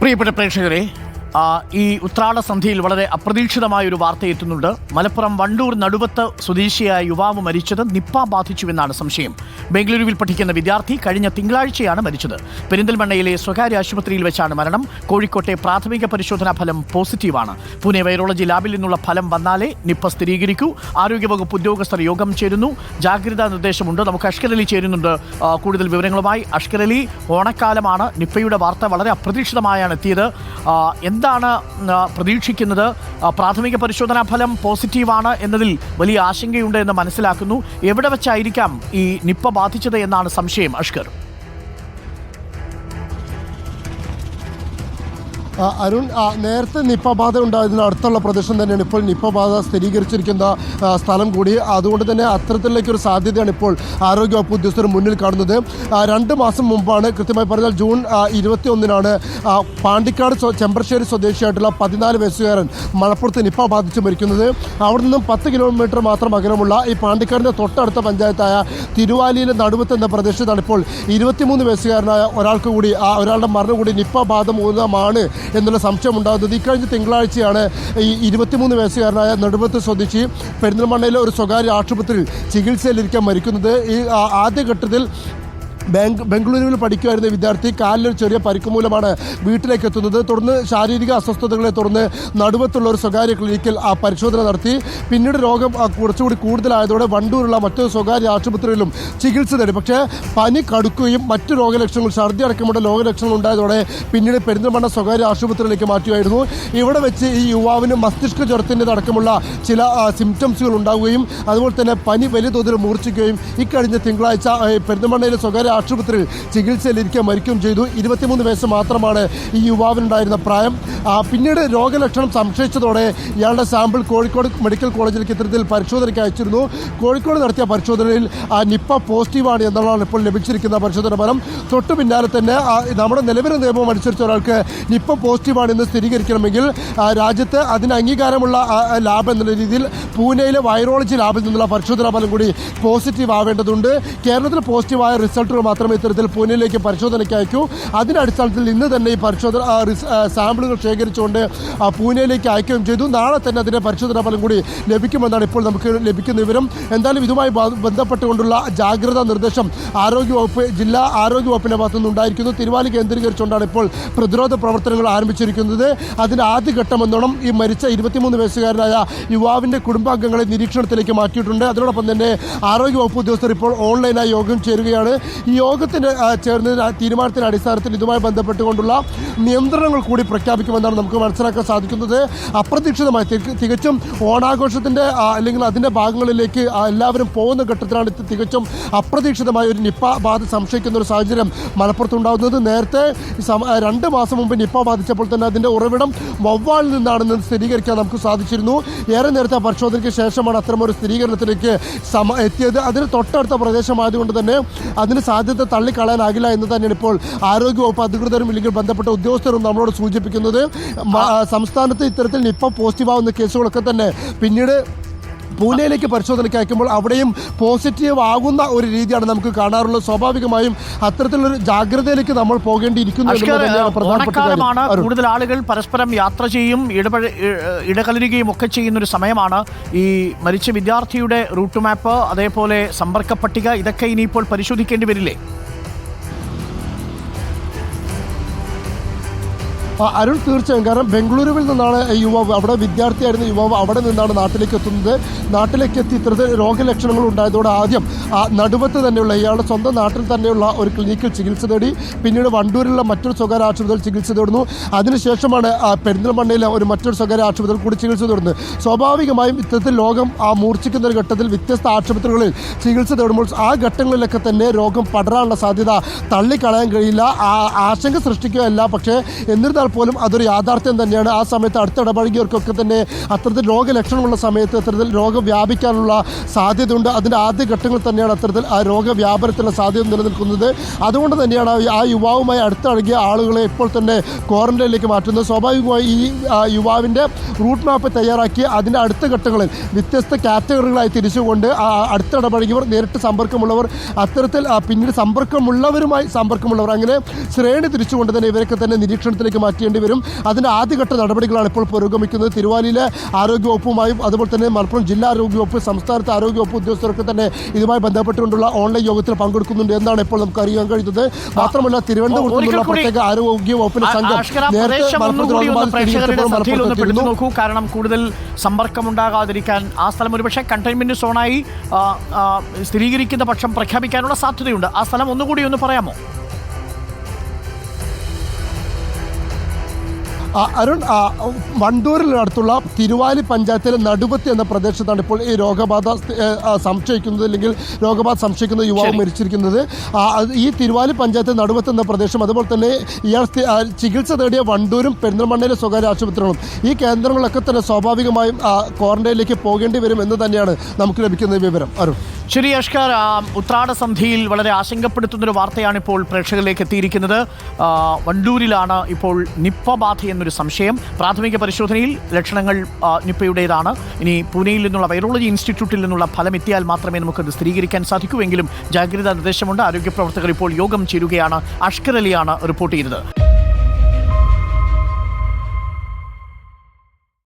പ്രിയപ്പെട്ട പ്രേക്ഷകരെ ഈ ഉത്രാട സന്ധിയിൽ വളരെ അപ്രതീക്ഷിതമായ ഒരു വാർത്ത എത്തുന്നുണ്ട് മലപ്പുറം വണ്ടൂർ നടുവത്ത് സ്വദേശിയായ യുവാവ് മരിച്ചത് നിപ്പ ബാധിച്ചുവെന്നാണ് സംശയം. ബംഗളൂരുവിൽ പഠിക്കുന്ന വിദ്യാർത്ഥി കഴിഞ്ഞ തിങ്കളാഴ്ചയാണ് മരിച്ചത്. പെരിന്തൽമണ്ണയിലെ സ്വകാര്യ ആശുപത്രിയിൽ വെച്ചാണ് മരണം. കോഴിക്കോട്ടെ പ്രാഥമിക പരിശോധനാ ഫലം പോസിറ്റീവാണ്. പൂനെ വൈറോളജി ലാബിൽ നിന്നുള്ള ഫലം വന്നാലേ നിപ്പ സ്ഥിരീകരിക്കൂ. ആരോഗ്യവകുപ്പ് ഉദ്യോഗസ്ഥർ യോഗം ചേരുന്നു. ജാഗ്രതാ നിർദ്ദേശമുണ്ട്. നമുക്ക് അഷ്കർ അലി ചേരുന്നുണ്ട്. കൂടുതൽ വിവരങ്ങളുമായി അഷ്കർ അലി. ഓണക്കാലമാണ്. നിപ്പയുടെ വാർത്ത വളരെ അപ്രതീക്ഷിതമായാണ് എത്തിയത്. എന്താണ് പ്രതീക്ഷിക്കുന്നത്? പ്രാഥമിക പരിശോധനാ ഫലം പോസിറ്റീവാണ് എന്നതിൽ വലിയ ആശങ്കയുണ്ട് എന്ന് മനസ്സിലാക്കുന്നു. എവിടെ വെച്ചായിരിക്കാം ഈ നിപ്പ ബാധിച്ചത് എന്നാണ് സംശയം അഷ്കർ? അരുൺ നേരത്തെ നിപ്പ ബാധ ഉണ്ടായതിന് അടുത്തുള്ള പ്രദേശം തന്നെയാണ് ഇപ്പോൾ നിപ്പ ബാധ സ്ഥിരീകരിച്ചിരിക്കുന്ന സ്ഥലം കൂടി. അതുകൊണ്ട് തന്നെ അത്തരത്തിലേക്ക് ഒരു സാധ്യതയാണ് ഇപ്പോൾ ആരോഗ്യവകുപ്പ് ഉദ്യോഗസ്ഥർ മുന്നിൽ കാണുന്നത്. രണ്ട് മാസം മുമ്പാണ് കൃത്യമായി പറഞ്ഞാൽ ജൂൺ ഇരുപത്തി ഒന്നിനാണ് പാണ്ടിക്കാട് ചെമ്പർശ്ശേരി സ്വദേശിയായിട്ടുള്ള പതിനാല് വയസ്സുകാരൻ മലപ്പുറത്ത് നിപ്പ ബാധിച്ച് മരിക്കുന്നത്. അവിടെ നിന്നും പത്ത് കിലോമീറ്റർ മാത്രം അകലമുള്ള ഈ പാണ്ടിക്കാടിന്റെ തൊട്ടടുത്ത പഞ്ചായത്തായ തിരുവാലിയിലെ നടുവത്ത് എന്ന പ്രദേശത്താണ് ഇപ്പോൾ ഇരുപത്തിമൂന്ന് വയസ്സുകാരനായ ഒരാൾക്ക് കൂടി ആ ഒരാളുടെ മരണം കൂടി നിപ്പ ബാധ മൂലമാണ് എന്നുള്ള സംശയം ഉണ്ടാകുന്നത്. ഇക്കഴിഞ്ഞ തിങ്കളാഴ്ചയാണ് ഈ ഇരുപത്തിമൂന്ന് വയസ്സുകാരനായ നെടുമ്പത്ത് സ്വദേശി പെരിന്തൽമണ്ണയിലെ ഒരു സ്വകാര്യ ആശുപത്രിയിൽ ചികിത്സയിലിരിക്കാൻ മരിക്കുന്നത്. ഈ ആദ്യഘട്ടത്തിൽ ബംഗളൂരുവിൽ പഠിക്കുമായിരുന്ന വിദ്യാർത്ഥി കാലിലൊരു ചെറിയ പരിക്ക് മൂലമാണ് വീട്ടിലേക്ക് എത്തുന്നത്. തുടർന്ന് ശാരീരിക അസ്വസ്ഥതകളെ തുടർന്ന് നടുവത്തുള്ള ഒരു സ്വകാര്യ ക്ലിനിക്കിൽ ആ പരിശോധന നടത്തി. പിന്നീട് രോഗം കുറച്ചുകൂടി കൂടുതലായതോടെ വണ്ടൂരുള്ള മറ്റൊരു സ്വകാര്യ ആശുപത്രിയിലും ചികിത്സ തേടി. പക്ഷേ പനി കടുക്കുകയും മറ്റു രോഗലക്ഷണങ്ങൾ ഛർദി അടക്കമുള്ള രോഗലക്ഷണങ്ങൾ ഉണ്ടായതോടെ പിന്നീട് പെരിന്തൽമണ്ണ സ്വകാര്യ ആശുപത്രിയിലേക്ക് മാറ്റുകയായിരുന്നു. ഇവിടെ വെച്ച് ഈ യുവാവിന് മസ്തിഷ്ക ജ്വരത്തിന്റെതടക്കമുള്ള ചില സിംറ്റംസുകൾ ഉണ്ടാവുകയും അതുപോലെ തന്നെ പനി വലിയ തോതിൽ മൂർച്ഛിക്കുകയും ഇക്കഴിഞ്ഞ തിങ്കളാഴ്ച പെരിന്തൽമണ്ണയിലെ സ്വകാര്യ ആശുപത്രിയിൽ ചികിത്സയിലിരിക്കെ മരിക്കുകയും ചെയ്തു. ഇരുപത്തിമൂന്ന് വയസ്സ് മാത്രമാണ് ഈ യുവാവിനുണ്ടായിരുന്ന പ്രായം. പിന്നീട് രോഗലക്ഷണം സംശയിച്ചതോടെ ഇയാളുടെ സാമ്പിൾ കോഴിക്കോട് മെഡിക്കൽ കോളേജിലേക്ക് ഇത്തരത്തിൽ പരിശോധനയ്ക്ക് അയച്ചിരുന്നു. കോഴിക്കോട് നടത്തിയ പരിശോധനയിൽ ആ, നിപ്പ പോസിറ്റീവാണ് എന്നുള്ളതാണ് ഇപ്പോൾ ലഭിച്ചിരിക്കുന്ന പരിശോധന ഫലം. തൊട്ടു പിന്നാലെ തന്നെ നമ്മുടെ നിലവിലെ നിയമം അനുസരിച്ച് ഒരാൾക്ക് നിപ്പ പോസിറ്റീവാണെന്ന് സ്ഥിരീകരിക്കണമെങ്കിൽ രാജ്യത്ത് അതിന് അംഗീകാരമുള്ള ലാബ് എന്നുള്ള രീതിയിൽ പൂനെയിലെ വൈറോളജി ലാബിൽ നിന്നുള്ള പരിശോധനാ ഫലം കൂടി പോസിറ്റീവ് ആവേണ്ടതുണ്ട് കേരളത്തിൽ പോസിറ്റീവായ മാത്രമേ ഇത്തരത്തിൽ പൂനെയിലേക്ക് പരിശോധനയ്ക്ക് അയക്കൂ. അതിന്റെ അടിസ്ഥാനത്തിൽ ഇന്ന് തന്നെ ഈ പരിശോധന സാമ്പിളുകൾ ശേഖരിച്ചുകൊണ്ട് പൂനെയിലേക്ക് അയക്കുകയും ചെയ്തു. നാളെ തന്നെ അതിന്റെ പരിശോധനാ ഫലം കൂടി ലഭിക്കുമെന്നാണ് ഇപ്പോൾ നമുക്ക് ലഭിക്കുന്ന വിവരം. എന്തായാലും ഇതുമായി ബന്ധപ്പെട്ടുകൊണ്ടുള്ള ജാഗ്രതാ നിർദ്ദേശം ആരോഗ്യവകുപ്പ് ജില്ലാ ആരോഗ്യവകുപ്പിന്റെ ഭാഗത്തുനിന്ന് ഉണ്ടായിരിക്കുന്നു തിരുവാലി കേന്ദ്രീകരിച്ചുകൊണ്ടാണ് ഇപ്പോൾ പ്രതിരോധ പ്രവർത്തനങ്ങൾ ആരംഭിച്ചിരിക്കുന്നത്. അതിന്റെ ആദ്യഘട്ടം എന്നോണം ഈ മരിച്ച ഇരുപത്തിമൂന്ന് വയസ്സുകാരനായ യുവാവിന്റെ കുടുംബാംഗങ്ങളെ നിരീക്ഷണത്തിലേക്ക് മാറ്റിയിട്ടുണ്ട്. അതിനോടൊപ്പം തന്നെ ആരോഗ്യവകുപ്പ് ഉദ്യോഗസ്ഥർ ഇപ്പോൾ ഓൺലൈനായി യോഗം ചേരുകയാണ്. യോഗത്തിന് ചേർന്ന തീരുമാനത്തിന്റെ അടിസ്ഥാനത്തിൽ ഇതുമായി ബന്ധപ്പെട്ടുകൊണ്ടുള്ള നിയന്ത്രണങ്ങൾ കൂടി പ്രഖ്യാപിക്കുമെന്നാണ് നമുക്ക് മനസ്സിലാക്കാൻ സാധിക്കുന്നത്. അപ്രതീക്ഷിതമായി തിക- തികച്ചും ഓണാഘോഷത്തിന്റെ അല്ലെങ്കിൽ അതിന്റെ ഭാഗങ്ങളിലേക്ക് എല്ലാവരും പോകുന്ന ഘട്ടത്തിലാണ് തികച്ചും അപ്രതീക്ഷിതമായ ഒരു നിപ്പ ബാധ സംശയിക്കുന്ന ഒരു സാഹചര്യം മലപ്പുറത്തുണ്ടാകുന്നത് നേരത്തെ രണ്ട് മാസം മുമ്പ് നിപ്പ ബാധിച്ചപ്പോൾ തന്നെ അതിന്റെ ഉറവിടം വവ്വാളിൽ നിന്നാണെന്ന് സ്ഥിരീകരിക്കാൻ നമുക്ക് സാധിച്ചിരുന്നു. ഏറെ നേരത്തെ പരിശോധനയ്ക്ക് ശേഷമാണ് അത്തരമൊരു സ്ഥിരീകരണത്തിലേക്ക് സമ എത്തിയത്. അതിന് തൊട്ടടുത്ത പ്രദേശമായതുകൊണ്ട് തന്നെ അതിന് സാധ്യത തള്ളിക്കളയാനാകില്ല എന്ന് തന്നെയാണ് ഇപ്പോൾ ആരോഗ്യവകുപ്പ് അധികൃതരും ഇല്ലെങ്കിൽ ബന്ധപ്പെട്ട ഉദ്യോഗസ്ഥരും നമ്മളോട് സൂചിപ്പിക്കുന്നത്. സംസ്ഥാനത്ത് ഇത്തരത്തിൽ നിപ്പ പോസിറ്റീവ് ആവുന്ന കേസുകളൊക്കെ തന്നെ പിന്നീട് പൂനെയിലേക്ക് പരിശോധനയ്ക്ക് അയക്കുമ്പോൾ അവിടെയും പോസിറ്റീവ് ആകുന്ന ഒരു രീതിയാണ് നമുക്ക് കാണാറുള്ളത്. സ്വാഭാവികമായും അത്തരത്തിലൊരു ജാഗ്രതയിലേക്ക് നമ്മൾ പോകേണ്ടിയിരിക്കുന്നു ഓണക്കാലമാണ്. കൂടുതൽ ആളുകൾ പരസ്പരം യാത്ര ചെയ്യും ഇടപഴ ഇടകലരുകയും ഒക്കെ ചെയ്യുന്ന ഒരു സമയമാണ് ഈ മരിച്ച വിദ്യാർത്ഥിയുടെ റൂട്ട് മാപ്പ് അതേപോലെ സമ്പർക്ക പട്ടിക ഇതൊക്കെ ഇനിയിപ്പോൾ പരിശോധിക്കേണ്ടി വരില്ലേ? അരുൺ തീർച്ചയായും കാരണം ബംഗളൂരുവിൽ നിന്നാണ് യുവാവ് അവിടെ വിദ്യാർത്ഥിയായിരുന്ന യുവാവ് അവിടെ നിന്നാണ് നാട്ടിലേക്ക് എത്തുന്നത്. നാട്ടിലേക്ക് എത്തി ഇത്തരത്തിൽ രോഗലക്ഷണങ്ങൾ ഉണ്ടായതോടെ ആദ്യം ആ, നടുവത്ത് തന്നെയുള്ള ഇയാളുടെ സ്വന്തം നാട്ടിൽ തന്നെയുള്ള ഒരു ക്ലിനിക്കിൽ ചികിത്സ തേടി പിന്നീട് വണ്ടൂരിലുള്ള മറ്റൊരു സ്വകാര്യ ആശുപത്രിയിൽ ചികിത്സ തേടുന്നു. അതിനുശേഷമാണ് പെരിന്തൽമണ്ണയിലെ ഒരു മറ്റൊരു സ്വകാര്യ ആശുപത്രിയിൽ കൂടി ചികിത്സ തേടുന്നത്. സ്വാഭാവികമായും ഇത്തരത്തിൽ ലോകം ആ മൂർച്ഛിക്കുന്ന ഒരു ഘട്ടത്തിൽ വ്യത്യസ്ത ആശുപത്രികളിൽ ചികിത്സ തേടുമ്പോൾ ആ ഘട്ടങ്ങളിലൊക്കെ തന്നെ രോഗം പടരാനുള്ള സാധ്യത തള്ളിക്കളയാൻ കഴിയില്ല. ആശങ്ക സൃഷ്ടിക്കുകയല്ല. പക്ഷേ എന്നിരുന്നാൽ പോലും അതൊരു യാഥാർത്ഥ്യം തന്നെയാണ്. ആ സമയത്ത് അടുത്തിടപഴകിയവർക്കൊക്കെ തന്നെ അത്തരത്തിൽ രോഗലക്ഷണമുള്ള സമയത്ത് അത്തരത്തിൽ രോഗം വ്യാപിക്കാനുള്ള സാധ്യതയുണ്ട്. അതിന്റെ ആദ്യ ഘട്ടങ്ങളിൽ തന്നെയാണ് അത്തരത്തിൽ ആ രോഗവ്യാപനത്തിനുള്ള സാധ്യത നിലനിൽക്കുന്നത്. അതുകൊണ്ട് തന്നെയാണ് ആ- യുവാവുമായി അടുത്തടങ്ങിയ ആളുകളെ ഇപ്പോൾ തന്നെ ക്വാറന്റൈനിലേക്ക് മാറ്റുന്നത്. സ്വാഭാവികമായി ഈ യുവാവിന്റെ റൂട്ട് മാപ്പ് തയ്യാറാക്കി അതിന്റെ അടുത്ത ഘട്ടങ്ങളിൽ വ്യത്യസ്ത കാറ്റഗറികളായി തിരിച്ചുകൊണ്ട് ആ അടുത്തിടപഴകിയവർ നേരിട്ട് സമ്പർക്കമുള്ളവർ അത്തരത്തിൽ പിന്നീട് സമ്പർക്കമുള്ളവരുമായി സമ്പർക്കമുള്ളവർ അങ്ങനെ ശ്രേണി തിരിച്ചുകൊണ്ട് തന്നെ ഇവരൊക്കെ തന്നെ നിരീക്ഷണത്തിലേക്ക് മാറ്റി. ചെയ്യേണ്ടി വരും. അതിന്റെ ആദ്യഘട്ട നടപടികളാണ് ഇപ്പോൾ പുരോഗമിക്കുന്നത്. തിരുവാലിയിലെ ആരോഗ്യവകുപ്പുമായും അതുപോലെ തന്നെ മലപ്പുറം ജില്ലാ ആരോഗ്യവകുപ്പ് സംസ്ഥാനത്തെ ആരോഗ്യവകുപ്പ് ഉദ്യോഗസ്ഥരൊക്കെ തന്നെ ഇതുമായി ബന്ധപ്പെട്ടുകൊണ്ടുള്ള ഓൺലൈൻ യോഗത്തിൽ പങ്കെടുക്കുന്നുണ്ട് എന്നാണ് ഇപ്പോൾ നമുക്ക് അറിയാൻ കഴിയുന്നത്. മാത്രമല്ല തിരുവനന്തപുരത്തുള്ള പ്രത്യേക ആരോഗ്യ വകുപ്പിന്റെ സംഘം. നോക്കൂ. കാരണം കൂടുതൽ സമ്പർക്കമുണ്ടാകാതിരിക്കാൻ ആ സ്ഥലം ഒരുപക്ഷെ കണ്ടെയ്ൻമെന്റ് സോണായി സ്ഥിരീകരിക്കുന്ന പക്ഷം പ്രഖ്യാപിക്കാനുള്ള സാധ്യതയുണ്ട്. ആ സ്ഥലം ഒന്നുകൂടി ഒന്ന് പറയാമോ? അരുൺ വണ്ടൂരിൽ അടുത്തുള്ള തിരുവാലി പഞ്ചായത്തിലെ നടുവത്തി എന്ന പ്രദേശത്താണ് ഇപ്പോൾ ഈ രോഗബാധ സംശയിക്കുന്നത് അല്ലെങ്കിൽ രോഗബാധ സംശയിക്കുന്ന യുവാവ്. മരിച്ചിരിക്കുന്നത്. ഈ തിരുവാലി പഞ്ചായത്ത് നടുവത്ത് എന്ന പ്രദേശം അതുപോലെ തന്നെ ഇയാൾ ചികിത്സ തേടിയ വണ്ടൂരും പെരിന്തൽമണ്ണയിലെ സ്വകാര്യ ആശുപത്രികളും. ഈ കേന്ദ്രങ്ങളൊക്കെ തന്നെ സ്വാഭാവികമായും ക്വാറന്റൈനിലേക്ക് പോകേണ്ടി വരും എന്ന് തന്നെയാണ് നമുക്ക് ലഭിക്കുന്ന വിവരം. അരുൺ. ശരി അഷ്കർ ഉത്രാട സന്ധിയിൽ വളരെ ആശങ്കപ്പെടുത്തുന്നൊരു വാർത്തയാണ് ഇപ്പോൾ പ്രേക്ഷകരിലേക്ക് എത്തിയിരിക്കുന്നത്. വണ്ടൂരിലാണ് ഇപ്പോൾ നിപ്പ ബാധ എന്നൊരു സംശയം. പ്രാഥമിക പരിശോധനയിൽ ലക്ഷണങ്ങൾ നിപ്പയുടേതാണ്. ഇനി പൂനെയിൽ നിന്നുള്ള വൈറോളജി ഇൻസ്റ്റിറ്റ്യൂട്ടിൽ നിന്നുള്ള ഫലം എത്തിയാൽ മാത്രമേ നമുക്കത് സ്ഥിരീകരിക്കാൻ സാധിക്കൂ എങ്കിലും ജാഗ്രതാ നിർദ്ദേശമുണ്ട്. ആരോഗ്യ പ്രവർത്തകർ ഇപ്പോൾ യോഗം ചേരുകയാണ്. അഷ്കർ റിപ്പോർട്ട് ചെയ്തത്